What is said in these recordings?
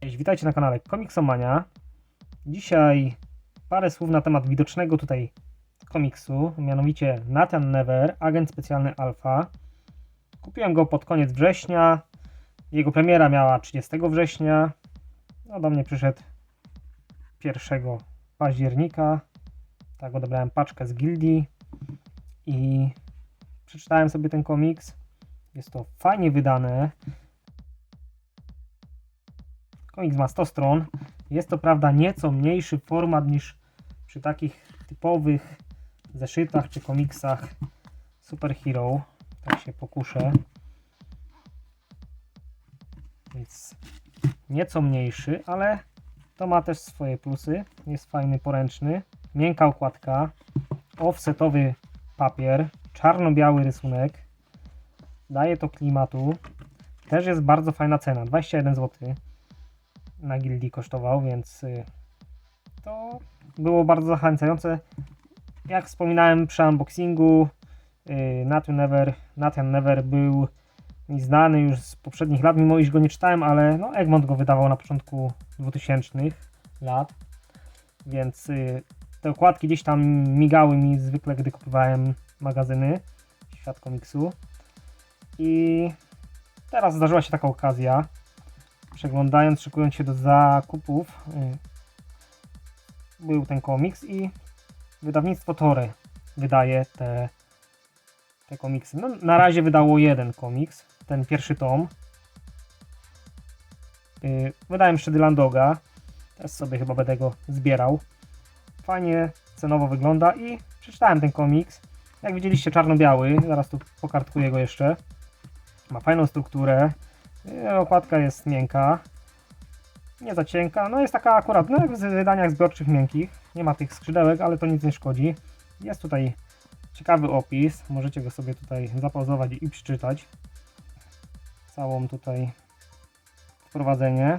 Cześć, witajcie na kanale Komiksomania. Dzisiaj parę słów na temat widocznego tutaj komiksu, mianowicie Nathan Never, agent specjalny Alpha. Kupiłem go pod koniec września. Jego premiera miała 30 września. No do mnie przyszedł 1 października. Tak odebrałem paczkę z gildii i przeczytałem sobie ten komiks. Jest to fajnie wydane. Komiks ma 100 stron. Jest to prawda nieco mniejszy format niż przy takich typowych zeszytach czy komiksach superhero. Tak się pokuszę. Więc nieco mniejszy, ale to ma też swoje plusy. Jest fajny, poręczny. Miękka okładka. Offsetowy papier. Czarno-biały rysunek. Daje to klimatu. Też jest bardzo fajna cena. 21 zł na gildii kosztował, więc y, to było bardzo zachęcające. Jak wspominałem przy unboxingu, y, Nathan Never, Nathan Never był mi znany już z poprzednich lat, mimo iż go nie czytałem, ale no Egmont go wydawał na początku 2000 lat, więc y, te okładki gdzieś tam migały mi zwykle, gdy kupowałem magazyny Świat Komiksu i teraz zdarzyła się taka okazja, przeglądając, szykując się do zakupów, y, był ten komiks i wydawnictwo Tore wydaje te, te komiksy. No, na razie wydało jeden komiks, ten pierwszy tom. Y, Wydałem jeszcze Dylandoga, też sobie chyba będę go zbierał. Fajnie cenowo wygląda i przeczytałem ten komiks. Jak widzieliście czarno-biały, zaraz tu pokartkuję go jeszcze. Ma fajną strukturę, Y, Okładka jest miękka. Nie za cienka. No jest taka akurat, no jak w wydaniach zbiorczych miękkich. Nie ma tych skrzydełek, ale to nic nie szkodzi. Jest tutaj ciekawy opis. Możecie go sobie tutaj zapauzować i przeczytać. Całą tutaj wprowadzenie.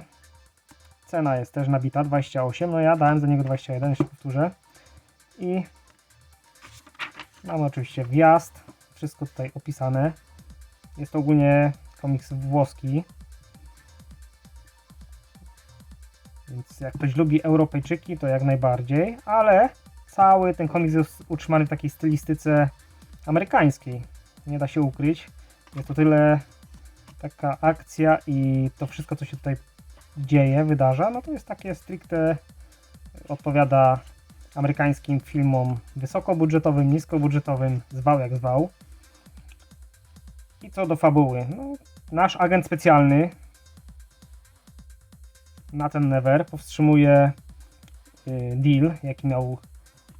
Cena jest też nabita 28. No ja dałem za niego 21, jeszcze powtórzę. I mamy oczywiście wjazd. Wszystko tutaj opisane. Jest to ogólnie komiks włoski. Więc jak ktoś lubi Europejczyki, to jak najbardziej, ale cały ten komiks jest utrzymany w takiej stylistyce amerykańskiej. Nie da się ukryć. Jest to tyle taka akcja i to wszystko, co się tutaj dzieje, wydarza, no to jest takie stricte odpowiada amerykańskim filmom wysokobudżetowym, niskobudżetowym, zwał jak zwał. I co do fabuły. No, nasz agent specjalny Nathan Never powstrzymuje y, deal, jaki miał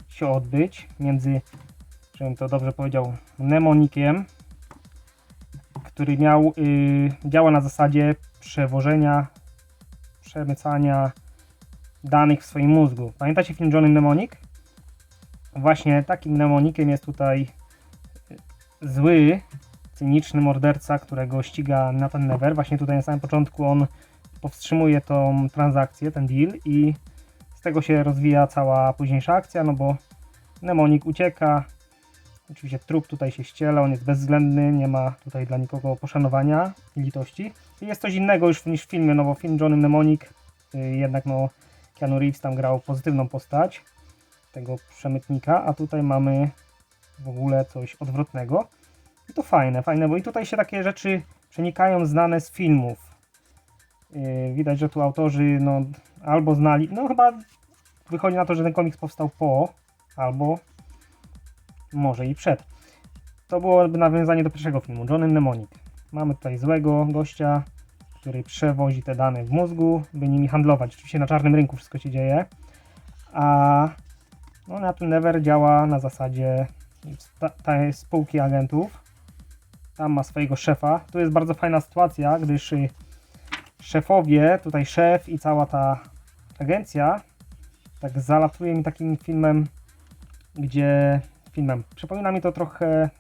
się odbyć między, żebym to dobrze powiedział, Mnemonikiem, który miał, y, działa na zasadzie przewożenia, przemycania danych w swoim mózgu. Pamiętacie film Johnny Mnemonik? Właśnie takim mnemonikiem jest tutaj y, zły cyniczny morderca, którego ściga Nathan Never. Właśnie tutaj na samym początku on powstrzymuje tą transakcję, ten deal i z tego się rozwija cała późniejsza akcja, no bo Mnemonik ucieka, oczywiście trup tutaj się ściela, on jest bezwzględny, nie ma tutaj dla nikogo poszanowania i litości. I jest coś innego już niż w filmie, no bo film Johnny Mnemonik y, jednak no Keanu Reeves tam grał pozytywną postać tego przemytnika, a tutaj mamy w ogóle coś odwrotnego. To fajne, fajne, bo i tutaj się takie rzeczy przenikają znane z filmów. Yy, widać, że tu autorzy no, albo znali, no chyba wychodzi na to, że ten komiks powstał po, albo może i przed. To byłoby nawiązanie do pierwszego filmu, Johnny Mnemonic. Mamy tutaj złego gościa, który przewozi te dane w mózgu, by nimi handlować. Oczywiście na czarnym rynku wszystko się dzieje, a no, na tym Never działa na zasadzie spółki agentów. Tam ma swojego szefa. Tu jest bardzo fajna sytuacja, gdyż szefowie, tutaj szef i cała ta agencja tak zalatuje mi takim filmem, gdzie filmem. Przypomina mi to trochę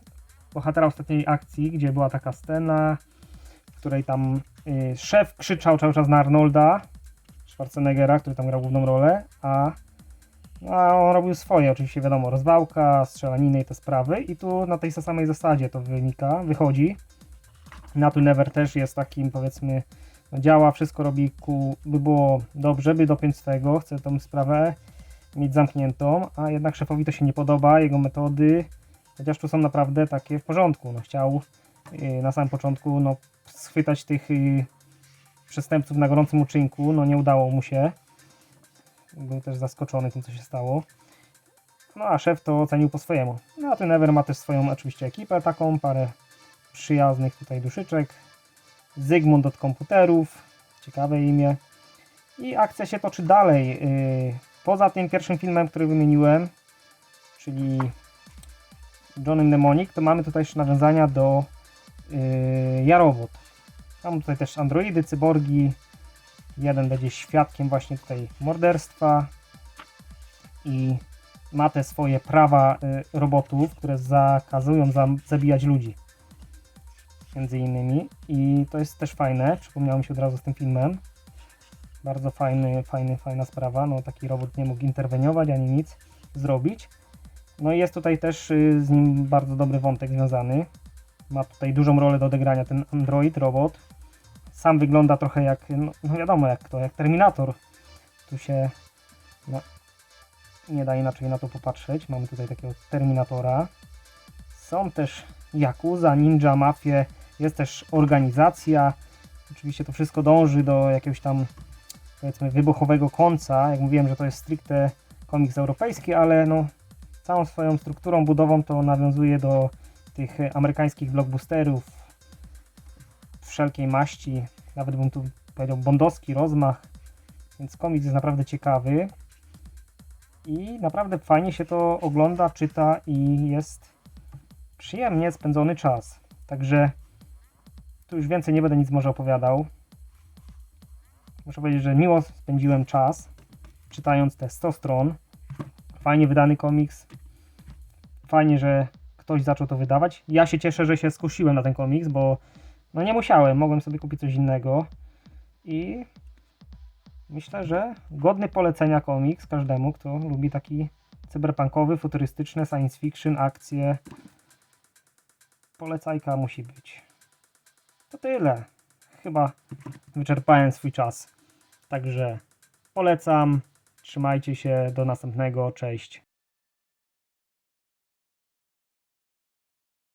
bohatera ostatniej akcji, gdzie była taka scena, w której tam y, szef krzyczał cały czas na Arnolda Schwarzeneggera, który tam grał główną rolę, a no, on robił swoje, oczywiście wiadomo, rozwałka, strzelaniny i te sprawy i tu na tej samej zasadzie to wynika, wychodzi. Natu Never też jest takim powiedzmy działa, wszystko robi ku, by było dobrze, by dopiąć swego, chce tą sprawę mieć zamkniętą, a jednak szefowi to się nie podoba, jego metody, chociaż tu są naprawdę takie w porządku. No, chciał yy, na samym początku no, schwytać tych yy, przestępców na gorącym uczynku, no nie udało mu się. Był też zaskoczony tym, co się stało. No a szef to ocenił po swojemu. No a ten Ever ma też swoją oczywiście ekipę taką, parę przyjaznych tutaj duszyczek. Zygmunt od komputerów, ciekawe imię. I akcja się toczy dalej. Yy, Poza tym pierwszym filmem, który wymieniłem, czyli Johnny Mnemonic, to mamy tutaj jeszcze nawiązania do yy, Jarobot. Mam tutaj też androidy, cyborgi. Jeden będzie świadkiem właśnie tutaj morderstwa i ma te swoje prawa y, robotów, które zakazują za, zabijać ludzi. Między innymi. I to jest też fajne. Przypomniało mi się od razu z tym filmem. Bardzo fajny, fajny, fajna sprawa. No taki robot nie mógł interweniować ani nic zrobić. No i jest tutaj też y, z nim bardzo dobry wątek związany. Ma tutaj dużą rolę do odegrania ten android, robot. Sam wygląda trochę jak, no, no wiadomo jak to, jak Terminator. Tu się no, nie da inaczej na to popatrzeć. Mamy tutaj takiego Terminatora. Są też Yakuza, Ninja, Mafie. Jest też organizacja. Oczywiście to wszystko dąży do jakiegoś tam powiedzmy wybuchowego końca. Jak mówiłem, że to jest stricte komiks europejski, ale no całą swoją strukturą, budową to nawiązuje do tych amerykańskich blockbusterów wszelkiej maści. Nawet bym tu powiedział bondowski rozmach. Więc komiks jest naprawdę ciekawy. I naprawdę fajnie się to ogląda, czyta i jest przyjemnie spędzony czas. Także tu już więcej nie będę nic może opowiadał. Muszę powiedzieć, że miło spędziłem czas czytając te 100 stron. Fajnie wydany komiks. Fajnie, że ktoś zaczął to wydawać. Ja się cieszę, że się skusiłem na ten komiks, bo no nie musiałem, mogłem sobie kupić coś innego. I myślę, że godny polecenia komiks każdemu, kto lubi taki cyberpunkowy, futurystyczny, science fiction, akcje. Polecajka musi być. To tyle. Chyba wyczerpałem swój czas. Także polecam. Trzymajcie się. Do następnego. Cześć.